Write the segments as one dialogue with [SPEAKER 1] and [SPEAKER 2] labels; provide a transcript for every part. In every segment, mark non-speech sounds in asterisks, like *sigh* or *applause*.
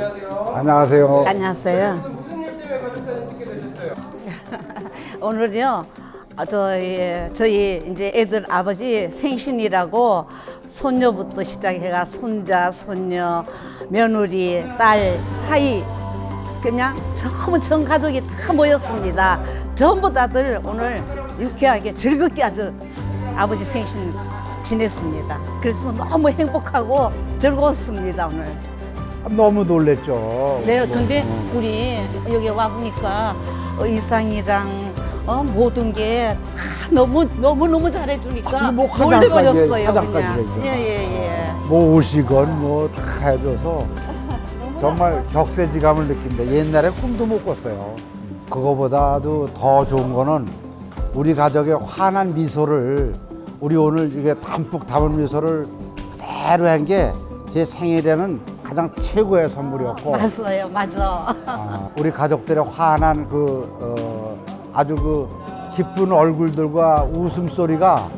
[SPEAKER 1] 안녕하세요.
[SPEAKER 2] 안녕하세요.
[SPEAKER 3] 안녕하세요.
[SPEAKER 1] 오늘 무슨 일 때문에 가족 사진 찍게 되셨어요? *laughs*
[SPEAKER 3] 오늘요, 어, 저희, 저희 이제 애들 아버지 생신이라고 손녀부터 시작해가 손자, 손녀, 며느리, 딸, 사이 그냥 전부 전 가족이 다 모였습니다. 전부 다들 오늘 유쾌하게 즐겁게 아주 아버지 생신 지냈습니다. 그래서 너무 행복하고 즐거웠습니다 오늘.
[SPEAKER 2] 너무 놀랬죠.
[SPEAKER 3] 네,
[SPEAKER 2] 뭐,
[SPEAKER 3] 근데
[SPEAKER 2] 음.
[SPEAKER 3] 우리 여기 와 보니까 의상이랑 어, 모든 게 다 너무 너무 너무 잘해주니까
[SPEAKER 2] 아, 뭐 화장까지,
[SPEAKER 3] 놀래버렸어요
[SPEAKER 2] 화장까지. 해줘.
[SPEAKER 3] 예예예.
[SPEAKER 2] 뭐 옷이건 뭐 다 해줘서 정말 격세지감을 느낍니다. 옛날에 꿈도 못 꿨어요. 그거보다도 더 좋은 거는 우리 가족의 환한 미소를 우리 오늘 이게 담뿍 담은 미소를 그대로 한 게 제 생일에는 가장 최고의 선물이었고
[SPEAKER 3] 맞아요, 맞아.
[SPEAKER 2] 아, 우리 가족들의 환한 그 어, 아주 그 기쁜 얼굴들과 웃음소리가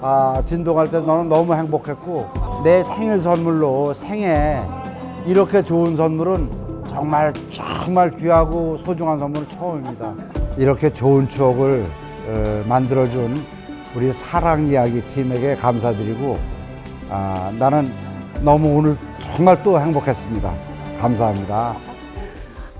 [SPEAKER 2] 아, 진동할 때 너는 너무 행복했고 내 생일 선물로 생애 이렇게 좋은 선물은 정말 정말 귀하고 소중한 선물은 처음입니다. 이렇게 좋은 추억을 어, 만들어준 우리 사랑 이야기 팀에게 감사드리고 아, 나는 너무 오늘 정말 또 행복했습니다. 감사합니다.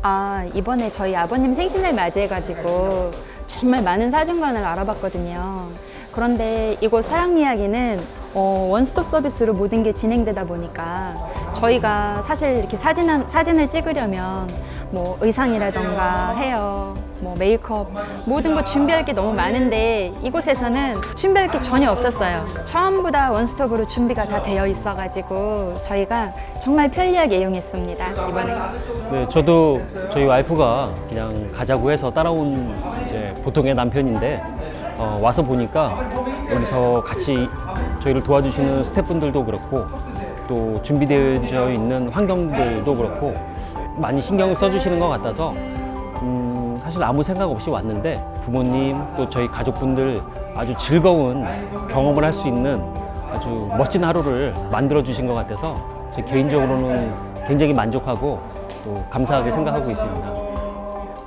[SPEAKER 4] 아, 이번에 저희 아버님 생신을 맞이해가지고 정말 많은 사진관을 알아봤거든요. 그런데 이곳 사랑 이야기는 어, 원스톱 서비스로 모든 게 진행되다 보니까 저희가 사실 이렇게 사진, 사진을 찍으려면 뭐 의상이라던가 헤어, 뭐 메이크업 모든 거 준비할 게 너무 많은데 이곳에서는 준비할 게 전혀 없었어요. 전부 다 원스톱으로 준비가 다 되어 있어가지고 저희가 정말 편리하게 이용했습니다. 이번에.
[SPEAKER 5] 네, 저도 저희 와이프가 그냥 가자고 해서 따라온 이제 보통의 남편인데 어, 와서 보니까 여기서 같이 저희를 도와주시는 스태프분들도 그렇고 또 준비되어 있는 환경들도 그렇고 많이 신경을 써주시는 것 같아서 음, 사실 아무 생각 없이 왔는데 부모님 또 저희 가족분들 아주 즐거운 경험을 할 수 있는 아주 멋진 하루를 만들어 주신 것 같아서 제 개인적으로는 굉장히 만족하고 또 감사하게 생각하고 있습니다.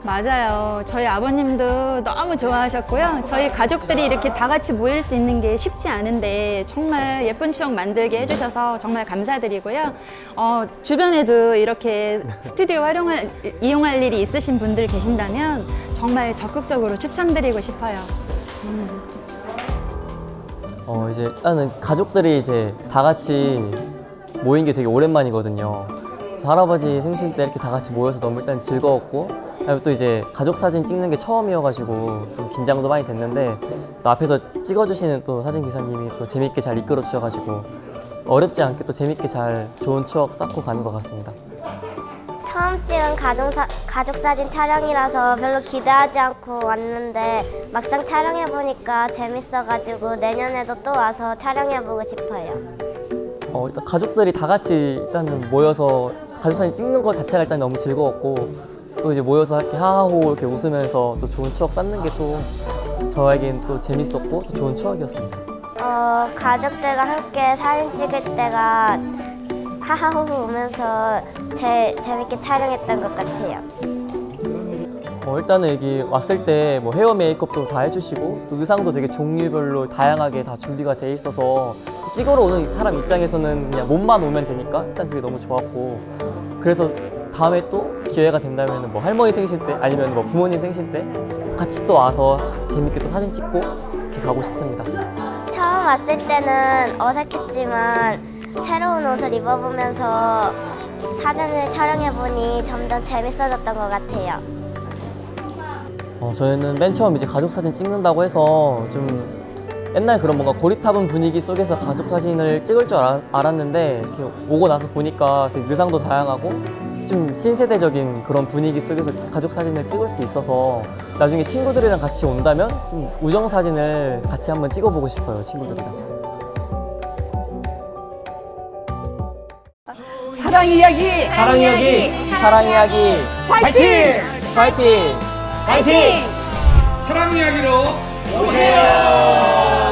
[SPEAKER 4] 맞아요. 저희 아버님도 너무 좋아하셨고요. 저희 가족들이 이렇게 다 같이 모일 수 있는 게 쉽지 않은데 정말 예쁜 추억 만들게 해주셔서 정말 감사드리고요. 어, 주변에도 이렇게 스튜디오 활용할, 이용할 일이 있으신 분들 계신다면 정말 적극적으로 추천드리고 싶어요.
[SPEAKER 6] 어 이제 일단은 가족들이 이제 다 같이 모인 게 되게 오랜만이거든요. 할아버지 생신 때 이렇게 다 같이 모여서 너무 일단 즐거웠고 그다음에 또 이제 가족 사진 찍는 게 처음이어가지고 좀 긴장도 많이 됐는데 또 앞에서 찍어주시는 또 사진 기사님이 또 재밌게 잘 이끌어 주셔가지고 어렵지 않게 또 재밌게 잘 좋은 추억 쌓고 가는 것 같습니다.
[SPEAKER 7] 처음 찍은 가족사, 가족 사진 촬영이라서 별로 기대하지 않고 왔는데 막상 촬영해 보니까 재밌어가지고 내년에도 또 와서 촬영해 보고 싶어요.
[SPEAKER 6] 어, 일단 가족들이 다 같이 일단은 모여서 가족 사진 찍는 것 자체가 일단 너무 즐거웠고 또 이제 모여서 이렇게 하하호 이렇게 웃으면서 또 좋은 추억 쌓는 게 또 저에겐 또 재밌었고 또 좋은 추억이었습니다.
[SPEAKER 7] 어, 가족들과 함께 사진 찍을 때가 하하호호 우면서 제일 재밌게 촬영했던 것 같아요.
[SPEAKER 6] 어, 일단은 여기 왔을 때 뭐 헤어 메이크업도 다 해주시고 또 의상도 되게 종류별로 다양하게 다 준비가 돼 있어서 찍으러 오는 사람 입장에서는 그냥 몸만 오면 되니까 일단 그게 너무 좋았고 그래서 다음에 또 기회가 된다면 뭐 할머니 생신 때 아니면 뭐 부모님 생신 때 같이 또 와서 재밌게 또 사진 찍고 이렇게 가고 싶습니다.
[SPEAKER 7] 처음 왔을 때는 어색했지만 새로운 옷을 입어보면서 사진을 촬영해보니 점점 재밌어졌던 것 같아요.
[SPEAKER 6] 어, 저희는 맨 처음 이제 가족 사진 찍는다고 해서 좀 옛날 그런 뭔가 고리타분 분위기 속에서 가족 사진을 찍을 줄 알았는데 이렇게 오고 나서 보니까 되게 의상도 다양하고 좀 신세대적인 그런 분위기 속에서 가족 사진을 찍을 수 있어서 나중에 친구들이랑 같이 온다면 좀 우정 사진을 같이 한번 찍어보고 싶어요 친구들이랑.
[SPEAKER 3] 사랑 이야기
[SPEAKER 5] 사랑 이야기
[SPEAKER 6] 사랑 이야기
[SPEAKER 3] 파이팅!
[SPEAKER 6] 파이팅!
[SPEAKER 3] 파이팅!
[SPEAKER 1] 사랑 이야기로 오세요.